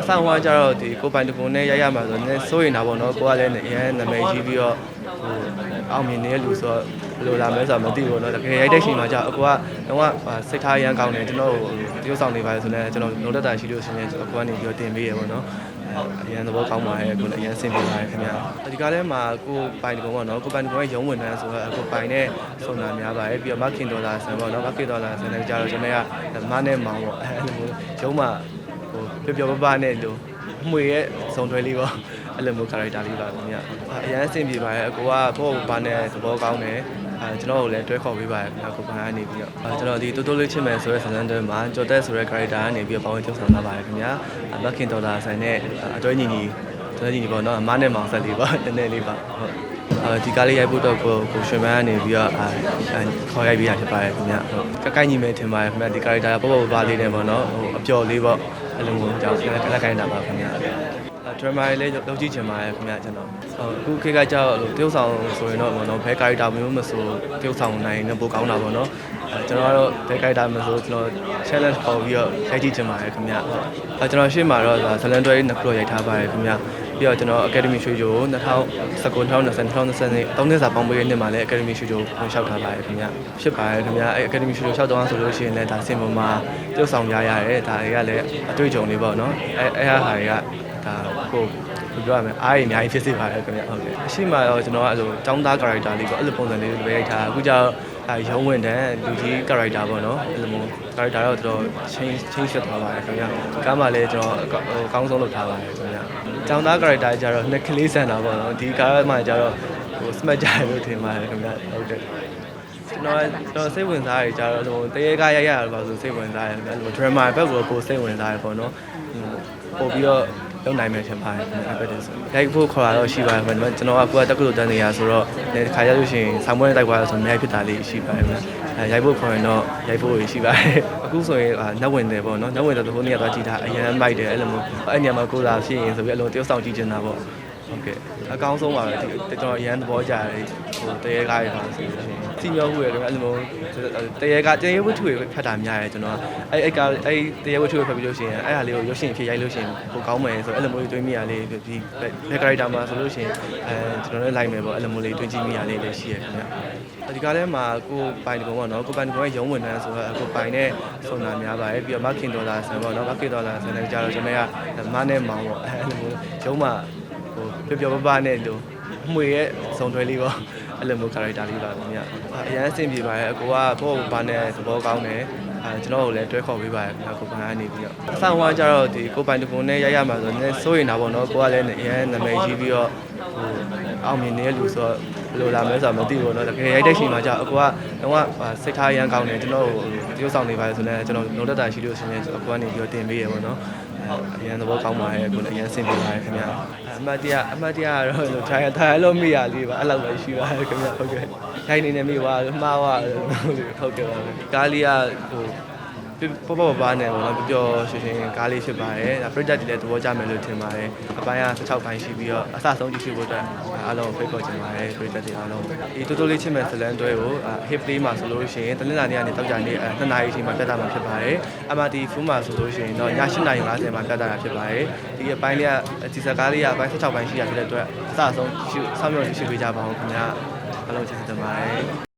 အဆောင်ကကြတော့ဒီကိုပိုင်တကွန်နဲ့ရရမှာဆိုတော့နည်းစိုးရင်တာပေါ့နော်ကိုကလည်းအရင်နာမည်ကြီးပြီးတော့ဟိုအောင်မြင်နေတဲ့လူဆိုတော့ဘယ်လိုလာမလဲဆိုတော့မသိဘူးနော်တကယ်ရိုက်တဲ့ချိန်မှာကြာအကိုကတော့စိတ်ထားရမ်းကောင်းတယ်ကျွန်တော်တို့တရုပ်ဆောင်နေပါလေဆိုတော့ကျွန်တော်လုံးတက်တာရှိလို့ရှိရင်အကိုကနေပြီးတော့တင်ပေးရပေါ့နော်အရန်သဘောကောင်းပါတယ်ကိုလည်းအရန်ဆင်ပြေပါတယ်ခင်ဗျာဒီကားထဲမှာကိုပိုင်တကွန်ပေါ့နော်ကိုပိုင်တကွန်ရဲ့ရုံးဝင်တန်းဆိုတော့ကိုပိုင်နဲ့စုံတာများပါတယ်ပြီးတော့မခင်ဒေါ်လာဆန်ပေါ့နော်မခင်ဒေါ်လာဆန်လည်းကြာတော့ကျွန်တော်ကမနဲ့မောင်ပေါ့အဲလိုမျိုးရုံးမှာ ဟိုပျော်ပျော်ပပနဲ့လို့အမွေရဲ့ဇုံတွဲလေးပေါ့အဲ့လိုမျိုး character လေးပါခင်ဗျအရန်အဆင်ပြေပါတယ်အကိုကပေါ့ဘာနဲ့သဘောကောင်းတယ်အဲကျွန်တော်ကိုလည်းတွဲခေါ်ပေးပါတယ်ခင်ဗျကိုဘာကနေပြီးတော့အဲကျွန်တော်ဒီတိုးတိုးလေးချစ်မယ်ဆိုတဲ့ဇာတ်လမ်းတွေမှာကြော်တက်ဆိုတဲ့ character ကနေပြီးတော့ပေါင်းချုပ်ဆောင်လာပါတယ်ခင်ဗျာမခင်ဒေါ်လာဆိုင်နဲ့အတွဲညီညီအတွဲညီညီပေါ့နော်အမနဲ့မောင်ဆက်လေးပေါ့နည်းနည်းလေးပါဟုတ်အဲ ဒီကားလေးရိုက်ဖို့တော့ကိုကိုရွှေမန်းကနေပြီးတော့အဲခေါ်ရိုက်ပြီးတာဖြစ်ပါတယ်ခင်ဗျဟုတ်ကကိုက်ညီမယ်ထင်ပါတယ်ခင်ဗျဒီ character ပေါ့ပေါ့ပါလေးနဲ့ပေါ့နော်ဟိုအပျော်လေးပေါ့အဲ့လိုမျိုးကြောင့်လက်လက်ခိုင်းတာပါခင်ဗျဒရမာလေးလည်းလုပ်ကြည့်ချင်ပါတယ်ခင်ဗျကျွန်တော်ဟုတ်အခုခေတ်ကကြောက်လို့တရုပ်ဆောင်ဆိုရင်တော့ဘောနော်ဘဲ character မျိုးမဆိုတရုပ်ဆောင်နိုင်တော့ပိုကောင်းတာပေါ့နော်အဲကျွန်တော်ကတော့ဘဲ character မဆိုကျွန်တော် challenge ပေါ်ပြီးတော့ရိုက်ကြည့်ချင်ပါတယ်ခင်ဗျဟုတ်အဲကျွန်တော်ရှေ့မှာတော့ဇလန်တွဲနှစ်ခုတော့ရိုက်ထားပါတယ်ခင်ဗျ ပြီးတော့ကျွန်တော် Academy ရွှေချို2019 2020 2020 3နှစ်စာပေါင်းပေးတဲ့နှစ်မှာလည်း Academy ရွှေချိုဝင်လျှောက်ထားပါတယ်ခင်ဗျဖြစ်ပါတယ်ခင်ဗျအဲ Academy ရွှေချိုလျှောက်တော့ဆိုလို့ရှိရင်လည်းဒါစင်ပေါ်မှာပြုတ်ဆောင်ရရတယ်ဒါတွေကလည်းအတွေ့အကြုံလေးပေါ့နော်အဲအဲဟာတွေကဒါကိုဘယ်လိုပြောရမလဲအားရအများကြီးဖြစ်စေပါတယ်ခင်ဗျဟုတ်ကဲ့အရှိမတော့ကျွန်တော်ကအဲ့လိုចောင်းသား character လေးပေါ့အဲ့လိုပုံစံလေးတွေပဲရိုက်ထားအခုကျတော့ အဲရုံးဝင်တဲ့လူကြီး character ပေါ့နော်အဲ့လိုမျိုး character တော့တော်တော် change change ဖြစ်သွားပါတယ်ခင်ဗျကားမှလည်းကျွန်တော်ဟိုအကောင်းဆုံးလုပ်ထားပါတယ်ခင်ဗျចောင်းသား character ကျတော့နှစ်ကလေးဆန်တာပေါ့နော်ဒီကားမှကျတော့ဟို smart ကြရလို့ထင်ပါတယ်ခင်ဗျဟုတ်ကဲ့ကျွန်တော်ကျွန်တော်စိတ်ဝင်စားရကြတော့ဟိုတရေကားရရရပါဆိုစိတ်ဝင်စားရတယ်အဲ့လို drama ဘက်ကိုပိုစိတ်ဝင်စားရပေါ့နော်ပို့ပြီးတော့ လုံနိုင်မယ်ထင်ပါတယ်အဲ့ဘက်တည်းဆိုရိုက်ဖို့ခေါ်တာတော့ရှိပါတယ်ခင်ဗျကျွန်တော်ကကိုကတက္ကသိုလ်တန်းနေရဆိုတော့ဒီခါရလို့ရှိရင်ဆောင်းပွဲတိုက်သွားလို့ဆိုမြိုက်ဖြစ်တာလေးရှိပါတယ်ခင်ဗျအဲရိုက်ဖို့ခေါ်ရင်တော့ရိုက်ဖို့ရှိပါတယ်အခုဆိုရင်နတ်ဝင်တယ်ပေါ့နော်နတ်ဝင်တယ်တို့ဟိုနေ့ကသွားကြည့်တာအရန်မိုက်တယ်အဲ့လိုမျိုးအဲ့ညမှာကိုလာဖြစ်ရင်ဆိုပြီးအလုံးတယောက်ဆောင်ကြည့်နေတာပေါ့ ဟုတ်ကဲ့အကောင်းဆုံးပါပဲဒီကျွန်တော်အရန်သဘောကျတယ်ဟိုတရေကားရပါဆိုလို့ရှိရင်စီမျောမှုရတယ်အဲ့လိုမျိုးတရေကားတရေဝတ္ထုတွေဖတ်တာများတယ်ကျွန်တော်အဲ့အဲ့ကားအဲ့တရေဝတ္ထုတွေဖတ်ပြီးလို့ရှိရင်အဲ့ဟာလေးကိုရုပ်ရှင်ဖြစ်ရိုက်လို့ရှိရင်ပိုကောင်းမယ်ဆိုအဲ့လိုမျိုးတွေးမိရလေးဒီဘယ် character မှာဆိုလို့ရှိရင်အဲကျွန်တော်လည်းလိုက်မယ်ပေါ့အဲ့လိုမျိုးလေးတွေးကြည့်မိရလေးလည်းရှိရခင်ဗျဒီကားထဲမှာကိုပိုင်တကုံပေါ့နော်ကိုပိုင်တကုံရဲ့ရုံးဝင်တန်းဆိုတော့ကိုပိုင်နဲ့စုံတာများပါတယ်ပြီးတော့မခင်ဒေါ်လာဆန်ပေါ့နော်မခင်ဒေါ်လာဆန်လည်းကြာတော့ကျွန်တော်ကမနဲ့မောင်ပေါ့အဲ့လိုမျိုးရုံးမှာ ဟိုပျော်ပျော်ပပနဲ့လို့အမွေရဲ့ဇုံတွဲလေးပေါ့အဲ့လိုမျိုး character လေးပါခင်ဗျအရန်အဆင်ပြေပါတယ်အကိုကပေါ့ဘာနဲ့သဘောကောင်းတယ်အဲကျွန်တော်ကိုလည်းတွဲခေါ်ပေးပါတယ်ခင်ဗျကိုပိုင်ကနေပြီးတော့အဆောင်ကကြတော့ဒီကိုပိုင်တကုံနဲ့ရရမှာဆိုတော့နည်းစိုးရင်တာပေါ့နော်ကိုကလည်းအရင်နာမည်ကြီးပြီးတော့ဟိုအောင်မြင်နေတဲ့လူဆိုတော့ဘယ်လိုလာမလဲဆိုတော့မသိဘူးပေါ့နော်တကယ်ရိုက်တဲ့ချိန်မှာကြာအကိုကတော့စိတ်ထားရမ်းကောင်းတယ်ကျွန်တော်ကိုတရုပ်ဆောင်နေပါလေဆိုတော့ကျွန်တော်လုံးတက်တာရှိလို့ရှိရင်အကိုကနေပြီးတော့တင်ပေးရပေါ့နော် အရန်သဘောကောင်းပါတယ်ကိုလည်းအရန်ဆင်ပြေပါတယ်ခင်ဗျအမတ်တရအမတ်တရကတော့လို့ထိုင်ထိုင်လို့မိရလေးပါအဲ့လောက်ပဲရှိပါတယ်ခင်ဗျဟုတ်ကဲ့ခိုင်းနေနေမိသွားမှားသွားဟုတ်ကဲ့ပါကားလေးကဟို ပပပပနဲ့ပေါ့နော်ပျော်ရွှင်ရွှင်ကားလေးဖြစ်ပါတယ်ဒါ project တွေလည်းသဘောကျမယ်လို့ထင်ပါတယ်အပိုင်းက16ပိုင်းရှိပြီးတော့အစဆုံးကြည့်ရှုဖို့အတွက်အားလုံးဖိတ်ခေါ်ချင်ပါတယ် project တွေအားလုံးဒီတိုးတိုးလေးချစ်မဲ့ဇလန်တွဲကို hip play မှာဆိုလို့ရှိရင်တနင်္လာနေ့ကနေတောက်ကြနေ့2နာရီအချိန်မှာပြတ်တာမှာဖြစ်ပါတယ် MRT full မှာဆိုလို့ရှိရင်တော့ည8:50မှာပြတ်တာဖြစ်ပါတယ်ဒီအပိုင်းလေးကဒီစကားလေးကအပိုင်း16ပိုင်းရှိရဖြစ်တဲ့အတွက်အစဆုံးရှုဆောင်းမြော်ရှုပေးကြပါဦးခင်ဗျာအားလုံးကျေးဇူးတင်ပါတယ်